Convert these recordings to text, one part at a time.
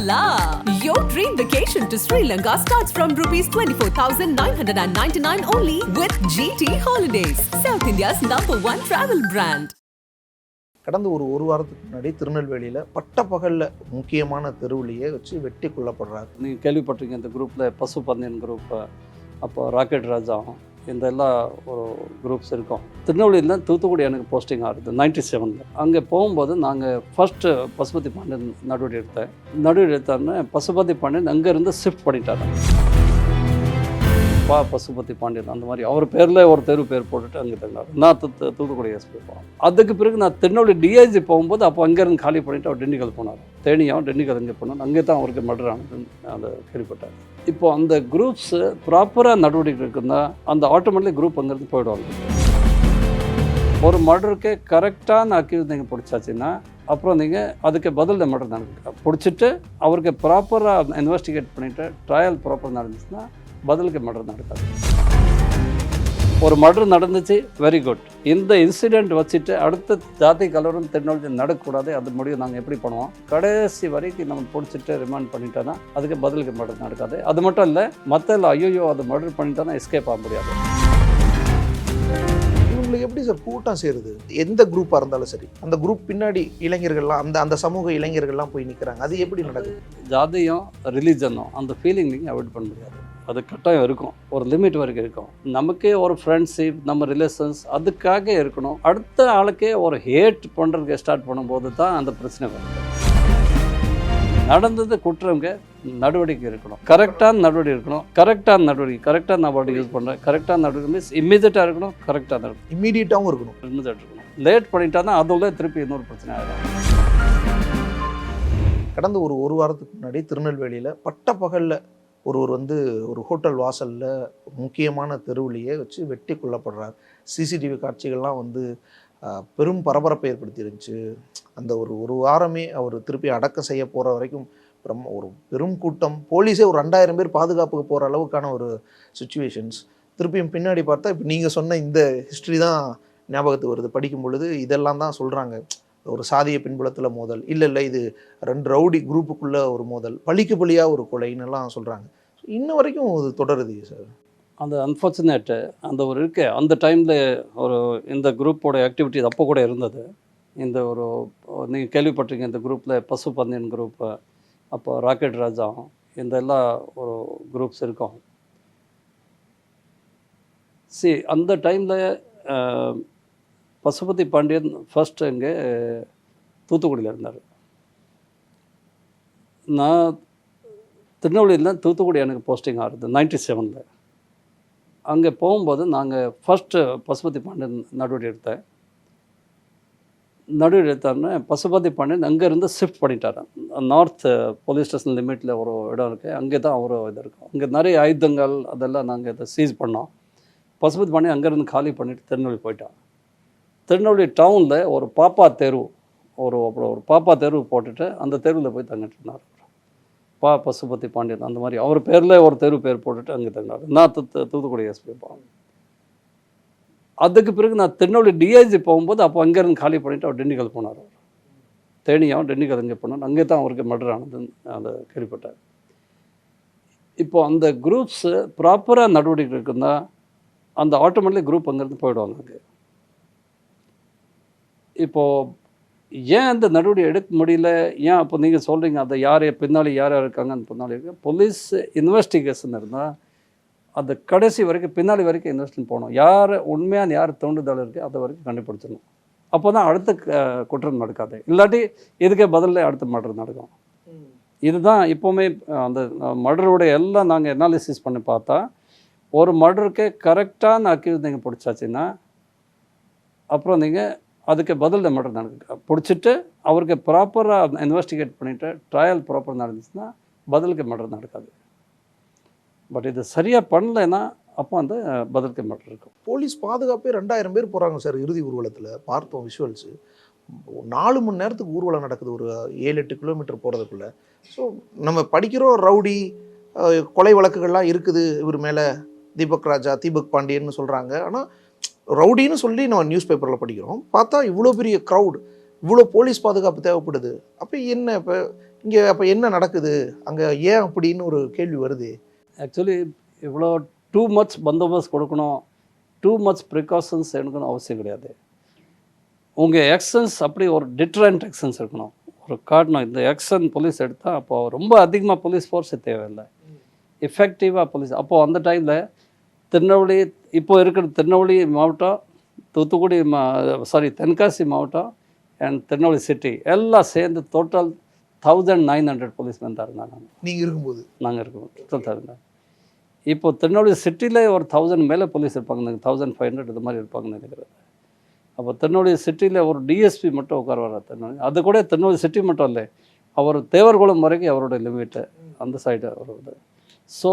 la! Your dream vacation to Sri Lanka starts from rupees 24,999 only with GT Holidays, South India's number one travel brand. கடந்த ஒரு ஒரு வாரத்துக்கு முன்னாடி திருநெல்வேலியில் பட்டப்பகலில் முக்கியமான தெருவுலையே வச்சு வெட்டி கொல்லப்படுறாரு நீங்கள் கேள்விப்பட்டிருக்கீங்க இந்த குரூப்பில் பசு பந்தயன் குரூப் அப்போ ராக்கெட் ராஜா இந்த எல்லா ஒரு குரூப்ஸ் இருக்கும். திருநெல்வேலியில் தூத்துக்குடி எனக்கு போஸ்டிங் ஆகுது நைன்டி செவனில் அங்கே போகும்போது நாங்கள் ஃபஸ்ட்டு பசுபதி பாண்டியன் நடுவடி எடுத்தேன். நடுவடி எடுத்தோன்னே பசுபதி பாண்டியன் அங்கேருந்து ஷிஃப்ட் பண்ணிட்டாங்க பா பசுபதி பாண்டியன் அந்த மாதிரி அவர் பேரில் ஒரு தெரு பேர் போட்டுட்டு அங்கே தங்கினார். நான் தூ தூத்துக்குடி எஸ்பி போனேன். அதுக்கு பிறகு நான் திருநெல்வேலி டிஐஜி போகும்போது அப்போ அங்கேருந்து காலி பண்ணிவிட்டு அவர் திண்டுக்கல் போனார். தேனியாவும் திண்டுக்கல் இங்கே போனார். அங்கே தான் அவருக்கு மர்டர் ஆனதுன்னு அந்த கேள்விப்பட்டார் இப்போ அந்த குரூப்ஸு ப்ராப்பராக நடவடிக்கை இருக்குன்னா அந்த ஆட்டோமேட்டிக் குரூப் அங்கேருந்து போயிடுவாங்க. ஒரு மர்டருக்கு கரெக்டான அக்யூஸ் நீங்கள் பிடிச்சாச்சுன்னா அப்புறம் நீங்கள் அதுக்கு பதில் மர்டர் நடக்கு பிடிச்சிட்டு அவருக்கு ப்ராப்பராக இன்வெஸ்டிகேட் பண்ணிவிட்டு ட்ரையல் ப்ராப்பர் நடந்துச்சுன்னா பதிலுக்கு மர்டர் நடக்காது ஒரு மர்டர் நடந்துச்சு வெரி குட் இந்த இன்சிடெண்ட் வச்சுட்டு அடுத்த ஜாதி கலவரம் டெக்னாலஜி நடக்கக்கூடாது அது முடிவு நாங்கள் எப்படி பண்ணுவோம்? கடைசி வரைக்கும் நம்ம பிடிச்சிட்டு ரிமாண்ட் பண்ணிட்டோன்னா அதுக்கு பதிலுக்கு மர்டர் நடக்காது. அது மட்டும் இல்லை மற்ற ஐயோ அது மர்டர் பண்ணிட்டோன்னா எஸ்கேப் ஆக முடியாது. இவங்களுக்கு எப்படி சார் கூட்டம் சேருது? எந்த குரூப்பாக இருந்தாலும் சரி. அந்த குரூப் பின்னாடி இளைஞர்கள்லாம் அந்த அந்த சமூக இளைஞர்கள்லாம் போய் நிற்கிறாங்க அது எப்படி நடக்குது? ஜாதியும் ரிலீஜனும் அந்த ஃபீலிங் நீங்கள் அவாய்ட் பண்ண முடியாது. அது கட்டாயம் இருக்கும். ஒரு லிமிட் வரைக்கும் இருக்கும். நமக்கே ஒரு ஃப்ரெண்ட்ஷிப் நம்ம ரிலேஷன்ஸ் அதுக்காக இருக்கணும். அடுத்த ஆளுக்கே ஒரு ஹேட் பண்ணுறதுக்கு ஸ்டார்ட் பண்ணும்போது தான் அந்த பிரச்சனை வரும். நடந்தது குற்றங்க நடவடிக்கை இருக்கணும். கரெக்டான நடவடிக்கை இருக்கணும். கரெக்டான நடவடிக்கை கரெக்டான நடவடிக்கை யூஸ் பண்ணுறேன் கரெக்டான நடவடிக்கை மீன்ஸ் இம்மீடியட்டாக இருக்கணும் கரெக்டாக நடவடிக்கை இம்மீடியட்டாகவும் இருக்கணும். இம்மீடியட் இருக்கணும். லேட் பண்ணிட்டான்னா அதோட திருப்பி இன்னொரு பிரச்சனை ஆகிடும் கடந்த ஒரு ஒரு வாரத்துக்கு முன்னாடி திருநெல்வேலியில் பட்டப்பகலில் ஒருவர் வந்து ஒரு ஹோட்டல் வாசலில் முக்கியமான தெருவிலேயே வச்சு வெட்டி கொல்லப்படுறார். சிசிடிவி காட்சிகள்லாம் வந்து பெரும் பரபரப்பை ஏற்படுத்தி இருந்துச்சு அந்த ஒரு ஒரு வாரமே அவர் திருப்பி அடக்கம் செய்ய போகிற வரைக்கும் ரொம்ப ஒரு பெரும் கூட்டம். போலீஸே ஒரு ரெண்டாயிரம் பேர் பாதுகாப்புக்கு போகிற அளவுக்கான ஒரு சுச்சுவேஷன்ஸ். திருப்பியும் பின்னாடி பார்த்தா இப்போ நீங்கள் சொன்ன இந்த ஹிஸ்ட்ரி தான் ஞாபகத்துக்கு வருது. படிக்கும் பொழுது இதெல்லாம் தான் சொல்கிறாங்க ஒரு சாதிய பின்புலத்தில் மோதல். இல்லை இல்லை இது ரெண்டு ரவுடி குரூப்புக்குள்ளே ஒரு மோதல். பழிக்கு பழியாக ஒரு கொலைன்னு எல்லாம் சொல்கிறாங்க இன்ன வரைக்கும் அது தொடருது சார். அந்த அன்ஃபார்ச்சுனேட்டு அந்த ஒரு இருக்கு அந்த டைமில் ஒரு இந்த குரூப்போட ஆக்டிவிட்டி அப்போ கூட இருந்தது. இந்த ஒரு நீங்கள் கேள்விப்பட்டிருக்கீங்க இந்த குரூப்பில் பசு பந்தயன் குரூப்பு அப்போ ராக்கெட் ராஜா இந்த எல்லா ஒரு குரூப்ஸ் இருக்கும். சி அந்த டைமில் பசுபதி பாண்டியன் ஃபர்ஸ்ட் இங்கே தூத்துக்குடியில் இருந்தார். நான் திருநெல்வேலியில் தூத்துக்குடி எனக்கு போஸ்டிங் ஆகுது நைன்டி செவனில் அங்கே போகும்போது நாங்கள் ஃபஸ்ட்டு பசுபதி பாண்டியன் நடவடிக்கை எடுத்தேன். நடவடிக்கை எடுத்தோன்னே பசுபதி பாண்டியன் அங்கேருந்து ஷிஃப்ட் பண்ணிட்டார். நார்த் போலீஸ் ஸ்டேஷன் லிமிட்டில் ஒரு இடம் இருக்குது அங்கே தான் ஒரு இது இருக்கும் அங்கே நிறைய ஆயுதங்கள் அதெல்லாம் நாங்கள் இதை சீஸ் பண்ணோம். பசுபதி பாண்டியன் அங்கேருந்து காலி பண்ணிவிட்டு திருநெல்வேலி போயிட்டான். திருநெல்வேலி டவுனில் ஒரு பாப்பா தெரு ஒரு அப்புறம் ஒரு பாப்பா தெரு போட்டுட்டு அந்த தெருவில் போய் தங்கிட்டு இருந்தார். பா பசுபதி பாண்டியன் அந்த மாதிரி அவர் பேரில் ஒரு தெரு பேர் போட்டுட்டு அங்கே தங்கினார். நான் தூத்துக்குடி எஸ்பி போனேன் அதுக்கு பிறகு நான் திருநெல்வேலி டிஐஜி போகும்போது அப்போ அங்கேருந்து காலி பண்ணிவிட்டு அவர் திண்டுக்கல் போனார் அவர். தேனியாவும் திண்டுக்கல் இங்கே போனார். அங்கே தான் அவருக்கு மர்டர் ஆனதுன்னு அந்த கேள்விப்பட்டார் இப்போ அந்த குரூப்ஸு ப்ராப்பராக நடவடிக்கை இருக்குன்னா அந்த ஆட்டோமேட்டிக் குரூப் அங்கேருந்து போயிடுவாங்க அங்கே. இப்போது ஏன் அந்த நடவடிக்கை எடுக்க முடியல? ஏன் அப்போ நீங்கள் சொல்கிறீங்க அதை யார் பின்னாடி யார் யார் இருக்காங்கன்னு பின்னாடி இருக்கு. போலீஸ் இன்வெஸ்டிகேஷன் இருந்தால் அந்த கடைசி வரைக்கும் பின்னாடி வரைக்கும் இன்வெஸ்டிங் போகணும். யார் உண்மையான யார் தோண்டுதல் இருக்குது அதை வரைக்கும் கண்டுபிடிச்சிடணும். அப்போ தான் அடுத்த குற்றம் நடக்காது. இல்லாட்டி இதுக்கே பதிலில் அடுத்த மர்டர் நடக்கும். இதுதான் இப்போவுமே அந்த மர்டருடைய எல்லாம் நாங்கள் அனாலிசிஸ் பண்ணி பார்த்தா ஒரு மர்டருக்கு கரெக்டான அக்யூஸ் நீங்கள் பிடிச்சாச்சுன்னா அப்புறம் நீங்கள் அதுக்கு பதில் மர்டர் நடக்கு பிடிச்சிட்டு அவருக்கு ப்ராப்பராக இன்வெஸ்டிகேட் பண்ணிவிட்டு ட்ரையல் ப்ராப்பர் நடந்துச்சுன்னா பதிலுக்கு மர்டர் நடக்காது. பட் இது சரியாக பண்ணலைன்னா அப்போ அந்த பதிலுக்கு மர்டர் இருக்கும். போலீஸ் பாதுகாப்பே ரெண்டாயிரம் பேர் போகிறாங்க சார் இறுதி ஊர்வலத்தில். பார்த்தோம் விஷுவல்ஸு நாலு மணி நேரத்துக்கு ஊர்வலம் நடக்குது. ஒரு ஏழு எட்டு கிலோமீட்டர் போகிறதுக்குள்ளே ஸோ நம்ம படிக்கிறோம் ரவுடி கொலை வழக்குகள்லாம் இருக்குது. இவர் மேலே தீபக் ராஜா தீபக் பாண்டியன்னு சொல்கிறாங்க ஆனால் ரவுடின்னு சொல்லி நம்ம நியூஸ் பேப்பரில் படிக்கிறோம். பார்த்தா இவ்வளோ பெரிய க்ரௌட் இவ்வளோ போலீஸ் பாதுகாப்பு தேவைப்படுது. அப்போ என்ன இப்போ இங்கே அப்போ என்ன நடக்குது? அங்கே ஏன் அப்படின்னு ஒரு கேள்வி வருது. ஆக்சுவலி இவ்வளோ டூ மச் பந்தோபஸ்த் கொடுக்கணும். டூ மச் ப்ரிகாஷன்ஸ் எடுக்கணும் அவசியம் கிடையாது. உங்கள் எக்ஷன்ஸ் அப்படி ஒரு டிட்ரண்ட் எக்ஷன்ஸ் இருக்கணும் ஒரு காட்டணும் இந்த எக்ஷன் போலீஸ் எடுத்தால் அப்போ ரொம்ப அதிகமாக போலீஸ் ஃபோர்ஸ் தேவையில்லை. எஃபெக்டிவாக போலீஸ் அப்போது அந்த டைமில் திருநெல்வேலி இப்போ இருக்கிற திருநெல்வேலி மாவட்டம் தூத்துக்குடி மா சாரி தென்காசி மாவட்டம் அண்ட் திருநெல்வேலி சிட்டி எல்லாம் சேர்ந்து total thousand nine hundred policeman தான் இருந்தாங்க நீங்கள் இருக்கும்போது? நாங்கள் இருக்கோம் இருந்தாங்க இப்போ திருநெல்வேலி சிட்டியில் ஒரு தௌசண்ட் மேலே போலீஸ் இருப்பாங்க தௌசண்ட் ஃபைவ் ஹண்ட்ரட் இது மாதிரி இருப்பாங்கன்னு நினைக்கிறேன். அப்போ திருநெல்வேலி சிட்டியில் ஒரு டிஎஸ்பி மட்டும் உட்காருவார் திருநெல்வேலி. அது கூட திருநெல்வேலி சிட்டி மட்டும் இல்லை அவர் தேவர்குளம் வரைக்கும் அவரோட லிமிட்டு அந்த சைடு அவரோட ஸோ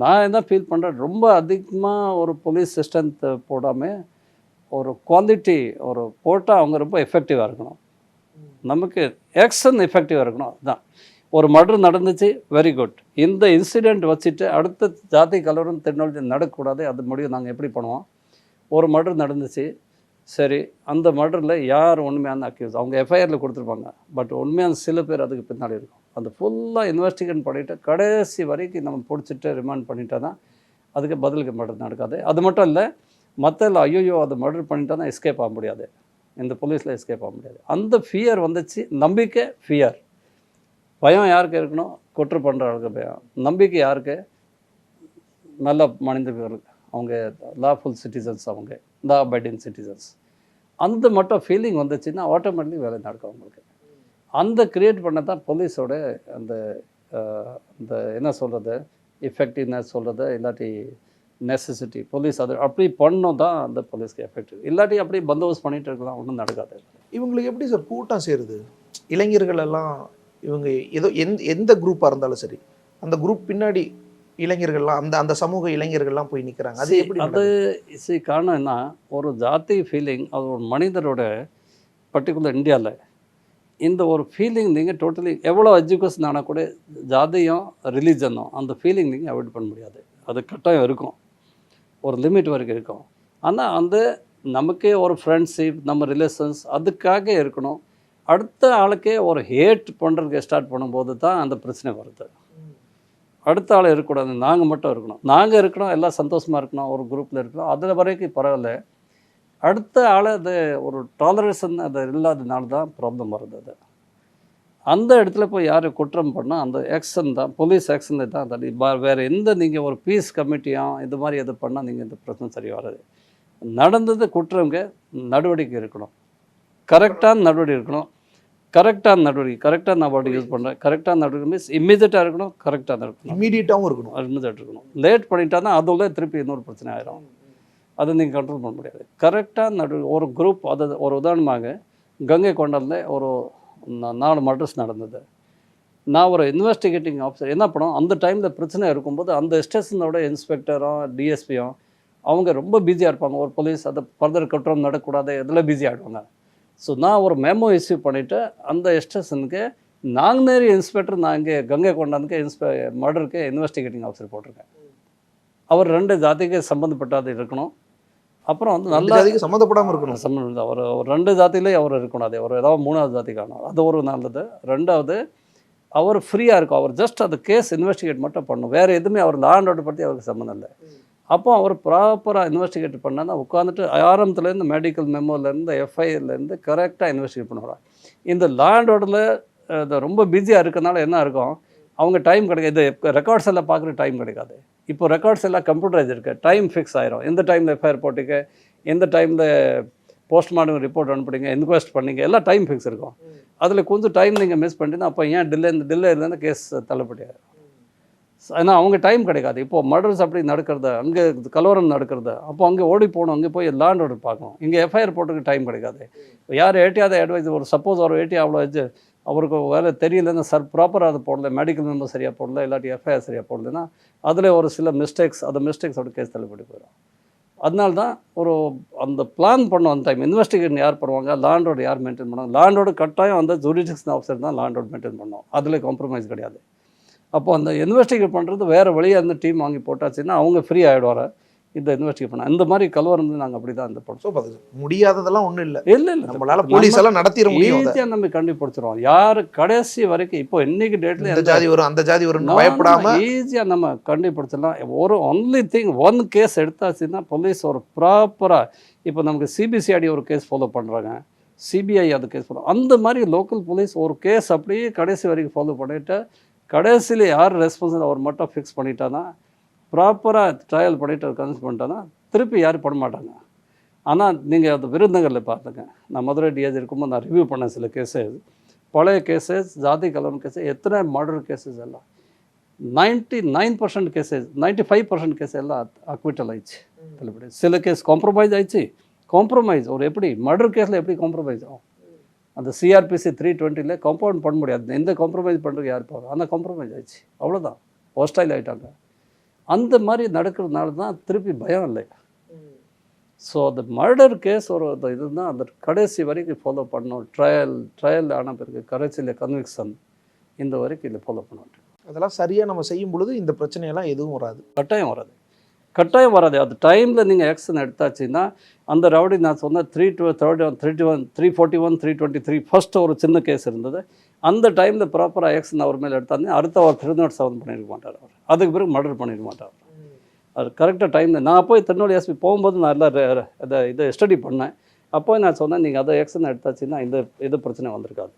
நான் என்ன ஃபீல் பண்ணுறேன் ரொம்ப அதிகமாக ஒரு போலீஸ் சிஸ்டத்தை போடாமல் ஒரு குவான்டிட்டி ஒரு போட்டால் அவங்க ரொம்ப எஃபெக்டிவாக இருக்கணும். நமக்கு ஆக்ஷன் எஃபெக்டிவாக இருக்கணும் அதுதான் ஒரு மர்டர் நடந்துச்சு வெரி குட் இந்த இன்சிடெண்ட் வச்சுட்டு அடுத்த ஜாதி கலவரம் திருநெல்வேலி நடக்கக்கூடாது அது முடியும் நாங்கள் எப்படி பண்ணுவோம்? ஒரு மர்டர் நடந்துச்சு சரி அந்த மர்டரில் யார் உண்மையான அக்யூஸ் அவங்க எஃப்ஐஆரில் கொடுத்துருப்பாங்க பட் உண்மையான சில பேர் அதுக்கு பின்னாடி இருக்கும். அந்த ஃபுல்லாக இன்வெஸ்டிகேட் பண்ணிவிட்டு கடைசி வரைக்கும் நம்ம பிடிச்சிட்டு ரிமாண்ட் பண்ணிட்டா தான் அதுக்கு பதிலுக்கு மர்டர் நடக்காது அது மட்டும் இல்லை மற்ற ஐயோ அதை மர்டர் பண்ணிட்டா தான் எஸ்கேப் ஆக முடியாது. இந்த போலீஸில் எஸ்கேப் ஆக முடியாது. அந்த ஃபியர் வந்துச்சு. நம்பிக்கை ஃபியர் பயம் யாருக்கு இருக்கணும்? குற்ற பண்ணுறவங்களுக்கு பயம். நம்பிக்கை யாருக்கு? நல்ல மனிதர்கள் அவங்க லாஃபுல் சிட்டிசன்ஸ் அவங்க லா அபைடிங் சிட்டிசன்ஸ் அந்த மட்டும் ஃபீலிங் வந்துச்சுன்னா ஆட்டோமேட்டிக் வேலை நடக்கும் அவங்களுக்கு. அந்த கிரியேட் பண்ண தான் போலீஸோட அந்த அந்த என்ன சொல்கிறது எஃபெக்டிவ்னஸ் சொல்கிறது இல்லாட்டி நெசசிட்டி போலீஸ் அது அப்படி பண்ணோம் தான் அந்த போலீஸ்க்கு எஃபெக்டிவ் இல்லாட்டி அப்படி பந்தோபஸ்த் பண்ணிட்டு இருக்கலாம் ஒன்றும் நடக்காது. இவங்களுக்கு எப்படி சார் கூட்டம் சேருது? இளைஞர்கள் எல்லாம் இவங்க ஏதோ எந்த எந்த குரூப்பாக இருந்தாலும் சரி அந்த குரூப் பின்னாடி இளைஞர்கள்லாம் அந்த அந்த சமூக இளைஞர்கள்லாம் போய் நிற்கிறாங்க அது எப்படி அது see, காரணம் என்ன? ஒரு ஜாதி ஃபீலிங் அது ஒரு மனிதரோட பர்டிகுலர் இந்தியாவில் இந்த ஒரு ஃபீலிங் நீங்கள் டோட்டலி எவ்வளோ எஜுகேஷன் ஆனால் கூட ஜாதியும் ரிலீஜனும் அந்த ஃபீலிங் நீங்கள் அவாய்ட் பண்ண முடியாது. அது கட்டாயம் இருக்கும். ஒரு லிமிட் வரைக்கும் இருக்கும். ஆனால் அந்த நமக்கே ஒரு ஃப்ரெண்ட்ஷிப் நம்ம ரிலேஷன்ஸ் அதுக்காக இருக்கணும். அடுத்த ஆளுக்கே ஒரு ஹேட் பண்ணுறதுக்கு ஸ்டார்ட் பண்ணும்போது தான் அந்த பிரச்சனை வருது. அடுத்த ஆள் இருக்கக்கூடாது. நாங்கள் மட்டும் இருக்கணும். நாங்கள் இருக்கணும் எல்லாம் சந்தோஷமாக இருக்கணும் ஒரு குரூப்பில் இருக்கணும். அதில் வரைக்கும் பரவாயில்ல. அடுத்த ஆளை அது ஒரு டாலரேஷன் அது இல்லாதனால தான் ப்ராப்ளம் வருது அது அந்த இடத்துல போய் யார் குற்றம் பண்ணால் அந்த ஆக்ஷன் தான் போலீஸ் ஆக்ஷனில் தான் அது வேறு எந்த நீங்கள் ஒரு பீஸ் கமிட்டியும் இது மாதிரி எது பண்ணால் நீங்கள் இந்த பிரச்சனை சரி வராது. நடந்தது குற்றங்க நடவடிக்கை இருக்கணும் கரெக்டான நடவடிக்கை இருக்கணும் கரெக்டான நடவடிக்கை கரெக்டான நான் வேர்டு யூஸ் பண்ணுறேன் கரெக்டான நடவடிக்கை மீன்ஸ் இம்மீடியட்டாக இருக்கணும் கரெக்டாக இருக்கணும் இம்மீடியட்டாகவும் இருக்கணும். இம்மீடியட் இருக்கணும். லேட் பண்ணிட்டான்னா அதோட திருப்பி இன்னொரு பிரச்சனை ஆயிரும். அதை நீங்கள் கண்ட்ரோல் பண்ண முடியாது. கரெக்டாக நடு ஒரு குரூப் அது ஒரு உதாரணமாக கங்கை கொண்டதில் ஒரு நாலு மர்டர்ஸ் நடந்தது. நான் ஒரு இன்வெஸ்டிகேட்டிங் ஆஃபீஸர் என்ன பண்ணோம் அந்த டைமில் பிரச்சனை இருக்கும்போது அந்த ஸ்டேஷனோட இன்ஸ்பெக்டரும் டிஎஸ்பியும் அவங்க ரொம்ப பிஸியாக இருப்பாங்க. ஒரு போலீஸ் அதை ஃபர்தர் குற்றம் நடக்கக்கூடாது இதில் பிஸி ஆகிடுவாங்க ஸோ நான் ஒரு மெமோ இஷ்யூ பண்ணிவிட்டு அந்த ஸ்டேஷனுக்கு நாங்குநேரி இன்ஸ்பெக்டர் நான் இங்கே கங்கை கொண்டாந்துக்கு இன்ஸ்பெ மர்டருக்கு இன்வெஸ்டிகேட்டிங் ஆஃபீஸர் போட்டிருக்கேன். அவர் ரெண்டு ஜாதிக்கு சம்மந்தப்பட்டது இருக்கணும். அப்புறம் வந்து நல்ல அதுக்கு சம்மந்தப்படாமல் இருக்கணும். சம்மந்தம் அவர் ஒரு ரெண்டு ஜாதியிலே அவர் இருக்கணும். அது ஒரு ஏதாவது மூணாவது ஜாதி காணும். அது ஒரு நல்லது. ரெண்டாவது அவர் ஃப்ரீயாக இருக்கும். அவர் ஜஸ்ட் அந்த கேஸ் இன்வெஸ்டிகேட் மட்டும் பண்ணும். வேறு எதுவுமே அவர் லா அண்ட் ஆர்டர் பற்றி அவருக்கு சம்மந்தம் இல்லை. அப்போ அவர் ப்ராப்பராக இன்வெஸ்டிகேட் பண்ணால் உட்காந்துட்டு ஆரம்பத்துலேருந்து மெடிக்கல் மெமோலேருந்து எஃப்ஐஆர்லேருந்து கரெக்டாக இன்வெஸ்டிகேட் பண்ணுவாங்க இந்த லா அண்ட் ஆர்டரில் ரொம்ப பிஸியாக இருக்கனால என்ன இருக்கும்? அவங்க டைம் கிடைக்காது. இது ரெக்கார்ட்ஸ் எல்லாம் பார்க்குற டைம் கிடைக்காது. இப்போ ரெக்கார்ட்ஸ் எல்லாம் கம்ப்யூட்டரைஸ் இருக்குது டைம் ஃபிக்ஸ் ஆயிரும். எந்த டைமில் எஃப்ஐஆர் போட்டீங்க? எந்த டைமில் போஸ்ட்மார்ட்டம் ரிப்போர்ட் அனுப்புறீங்க இன்கொஸ்ட் பண்ணீங்க? எல்லாம் டைம் ஃபிக்ஸ் இருக்கும். அதில் கொஞ்சம் டைம் நீங்கள் மிஸ் பண்ணிட்டீங்கன்னா அப்போ ஏன் டில்லே இந்த டில்லே இல்லைன்னா கேஸ் தள்ளுபடி ஏன்னா அவங்க டைம் கிடைக்காது. இப்போது மர்டர்ஸ் அப்படி நடக்கிறத அங்கே கலவரம் நடக்கிறத அப்போ அங்கே ஓடி போகணும் அங்கே போய் லேண்ட் ஆர்டர் பார்க்கணும். இங்கே எஃப்ஐஆர் போட்டுக்கு டைம் கிடைக்காது. யார் ஏட்டியாத அட்வைஸ் ஒரு சப்போஸ் ஒரு ஏட்டி அவ்வளோ வச்சு அவருக்கு வேலை தெரியலன்னா சார் ப்ராப்பராக அது போடல மெடிக்கல் மெம்பர் சரியாக போடல இல்லாட்டி எஃப்ஐஆர் சரியாக போடலன்னா அதில் ஒரு சில மிஸ்டேக்ஸ் அந்த மிஸ்டேக்ஸோட கேஸ் தள்ளுபடி போயிடும். அதனால தான் ஒரு அந்த பிளான் பண்ணோம் அந்த டைம் இன்வெஸ்டிகேஷன் யார் பண்ணுவாங்க லாண்டோட யார் மெயின்டைன் பண்ணுவாங்க லாண்டோட கட்டாயம் வந்து ஜூரிடிக்ஷன் ஆஃபீஸர் தான் லாண்டோட மெயின்டைன் பண்ணோம். அதில் காம்ப்ரமைஸ் கிடையாது. அப்போ அந்த இன்வெஸ்டிகேட் பண்ணுறது வேறு வழியாக இருந்து டீம் வாங்கி போட்டாச்சுன்னா அவங்க ஃப்ரீ ஆகிடுவார் இந்த இன்வெஸ்டிகேட் பண்ண இந்த மாதிரி கலவரம் வந்து நாங்கள் அப்படி தான் இந்த படம். ஸோ முடியாததெல்லாம் ஒன்றும் இல்லை. இல்லை இல்லை. நம்மளால போலீஸ் எல்லாம் நடத்திட முடியும். ஈஸியாக நம்ம கண்டுபிடிச்சிருவோம். யார் கடைசி வரைக்கும் இப்போ இன்னைக்கு டேட்ல இந்த ஜாதி வரும் அந்த ஜாதி வரும்னு பயப்படாம ஈஸியாக நம்ம கண்டுபிடிச்சிடலாம். ஒரு ஒன்லி திங் ஒன் கேஸ் எடுத்தாச்சுன்னா போலீஸ் ஒரு ப்ராப்பராக இப்போ நமக்கு சிபிசிஐடி ஒரு கேஸ் ஃபாலோ பண்ணுறாங்க சிபிஐ அது கேஸ் ஃபாலோ அந்த மாதிரி லோக்கல் போலீஸ் ஒரு கேஸ் அப்படியே கடைசி வரைக்கும் ஃபாலோ பண்ணிட்டு கடைசியில் யார் ரெஸ்பான்சிபிள் அவர் மட்டும் ஃபிக்ஸ் பண்ணிட்டானா ப்ராப்பராக ட்ரையல் பண்ணிட்டு கன்ஸ் பண்ணிட்டானா திருப்பி யாரும் பண்ண மாட்டாங்க. ஆனால் நீங்கள் அது விருந்தங்களில் பார்த்துங்க நான் மதுரை டிஏஜி இருக்கும்போது நான் ரிவ்யூ பண்ணேன் சில கேஸஸ் பழைய கேசஸ் ஜாதி கலவரம் கேசஸ் எத்தனை மர்டர் கேசஸ் எல்லாம். Ninety nine percent cases ninety five percent case எல்லாம் அக்விட்டல் ஆயிடுச்சு தள்ளுபடி. சில கேஸ் காம்ப்ரமைஸ் ஆயிடுச்சு. காம்ப்ரமைஸ் ஒரு எப்படி மர்டர் கேஸில் எப்படி காம்ப்ரமைஸ் ஆகும் அந்த சிஆர்பிசி த்ரீ டுவெண்ட்டியில் காம்பவுண்ட் பண்ண முடியாது. எந்த காம்ப்ரமைஸ் பண்ணுறது யார் போகும் ஆனால் காம்ப்ரமைஸ் ஆயிடுச்சு. அவ்வளோதான் ஹோஸ்டைல் ஆயிட்டாங்க. அந்த மாதிரி நடக்கிறதுனால தான் திருப்பி பயம் இல்லை. ஸோ அந்த மர்டர் கேஸ் ஒரு அந்த இதுதான் அந்த கடைசி வரைக்கும் ஃபாலோ பண்ணணும். ட்ரையல் ட்ரையல் ஆன பிறகு கடைசியில் கன்விக்ஷன் இந்த வரைக்கும் இதில் ஃபாலோ பண்ணணும் அதெல்லாம் சரியா நம்ம செய்யும் பொழுது இந்த பிரச்சனையெல்லாம் எதுவும் வராது. கட்டாயம் வராது. கட்டாயம் வராது. அது டைமில் நீங்கள் ஆக்ஷன் எடுத்தாச்சுன்னா அந்த ரவுடி நான் சொன்ன three two thirty one three one three forty one three twenty three first ஒரு சின்ன கேஸ் இருந்தது. அந்த டைமில் ப்ராப்பராக ஆக்ஷன் அவர் மேலே எடுத்தாங்க அடுத்த அவர் திருநாடு செவன் பண்ணியிருக்க மாட்டார் அவர். அதுக்கு பிறகு மர்டர் பண்ணிருக்க மாட்டார் அவர். கரெக்டாக டைமில் நான் போய் திருநெல்வேலி எஸ்பி போகும்போது நான் எல்லாம் அதை இதை இதை ஸ்டடி பண்ணேன். அப்போ நான் சொன்னேன் நீங்கள் அதை ஆக்ஷன் எடுத்தாச்சுன்னா இந்த இது பிரச்சனை வந்திருக்காது.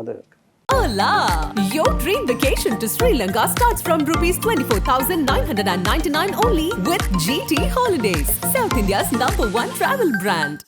அது இருக்கு. Hola! Your dream vacation to Sri Lanka starts from rupees 24,999 only with GT Holidays, South India's number one travel brand.